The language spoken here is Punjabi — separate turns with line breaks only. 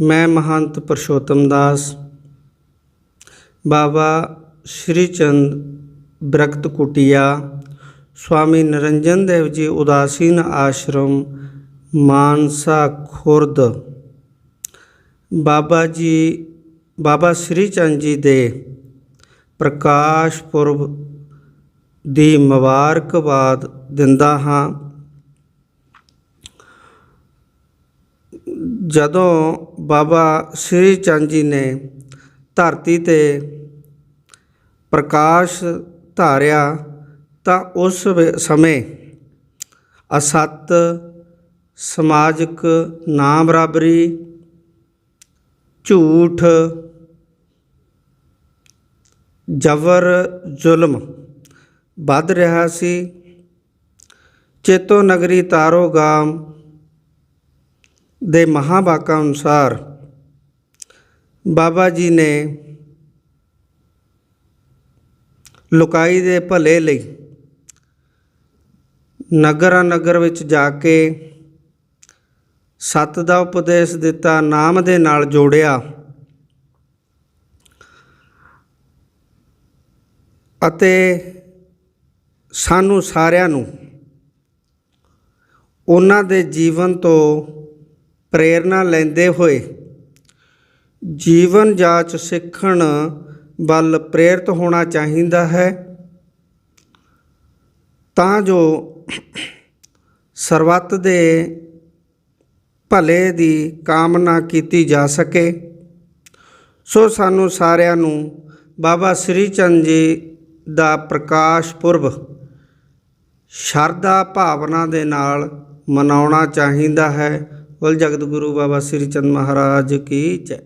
ਮੈਂ ਮਹੰਤ ਪਰਸ਼ੋਤਮ ਦਾਸ। ਬਾਬਾ ਸ਼੍ਰੀ ਚੰਦ ਬ੍ਰਕਤ ਕੁਟਿਆ। ਸਵਾਮੀ ਨਿਰੰਜਨ ਦੇਵ ਜੀ ਉਦਾਸੀਨ ਆਸ਼ਰਮ, ਮਾਨਸਾ ਖੁਰਦ। ਬਾਬਾ ਜੀ, ਬਾਬਾ ਸ਼੍ਰੀ ਚੰਦ ਜੀ ਦੇ ਪ੍ਰਕਾਸ਼ ਪੁਰਬ ਦੀ ਮੁਬਾਰਕਬਾਦ ਦਿੰਦਾ ਹਾਂ। ਜਦੋਂ ਬਾਬਾ ਸ਼੍ਰੀ ਚੰਦ ਜੀ ਨੇ ਧਰਤੀ ਤੇ ਪ੍ਰਕਾਸ਼ ਧਾਰਿਆ ਤਾਂ ਉਸ ਵੇ- ਸਮੇਂ ਅਸੱਤ ਸਮਾਜਿਕ ਨਾ ਬਰਾਬਰੀ ਝੂਠ, ਜਬਰ, ਜ਼ੁਲਮ ਵੱਧ ਰਿਹਾ ਸੀ। ਚੇਤੋ ਨਗਰੀ ਤਾਰੋ ਗਾਮ ਦੇ ਮਹਾਵਾਕਾਂ ਅਨੁਸਾਰ ਬਾਬਾ ਜੀ ਨੇ ਲੁਕਾਈ ਦੇ ਭਲੇ ਲਈ ਨਗਰ ਨਗਰ ਵਿੱਚ ਜਾ ਕੇ ਸਤ ਦਾ ਉਪਦੇਸ਼ ਦਿੱਤਾ, ਨਾਮ ਦੇ ਨਾਲ ਜੋੜਿਆ ਅਤੇ ਸਾਨੂੰ ਸਾਰਿਆਂ ਨੂੰ ਉਹਨਾਂ ਦੇ ਜੀਵਨ ਤੋਂ ਪ੍ਰੇਰਣਾ ਲੈਂਦੇ ਹੋਏ ਜੀਵਨ ਜਾਂਚ ਸਿੱਖਣ ਵੱਲ ਪ੍ਰੇਰਿਤ ਹੋਣਾ ਚਾਹੀਦਾ ਹੈ। ਤਾਂ ਜੋ ਸਰਬੱਤ ਦੇ ਭਲੇ ਦੀ ਕਾਮਨਾ ਕੀਤੀ ਜਾ ਸਕੇ। ਸੋ ਸਾਨੂੰ ਸਾਰਿਆਂ ਨੂੰ ਬਾਬਾ ਸ੍ਰੀ ਚੰਦ ਜੀ ਦਾ ਪ੍ਰਕਾਸ਼ ਪੁਰਬ ਸ਼ਰਧਾ ਭਾਵਨਾ ਦੇ ਨਾਲ ਮਨਾਉਣਾ ਚਾਹੀਦਾ ਹੈ। ਬੋਲ ਜਗਤ ਗੁਰੂ ਬਾਬਾ ਸ੍ਰੀ ਚੰਦ ਮਹਾਰਾਜ ਕੀ ਜੈ।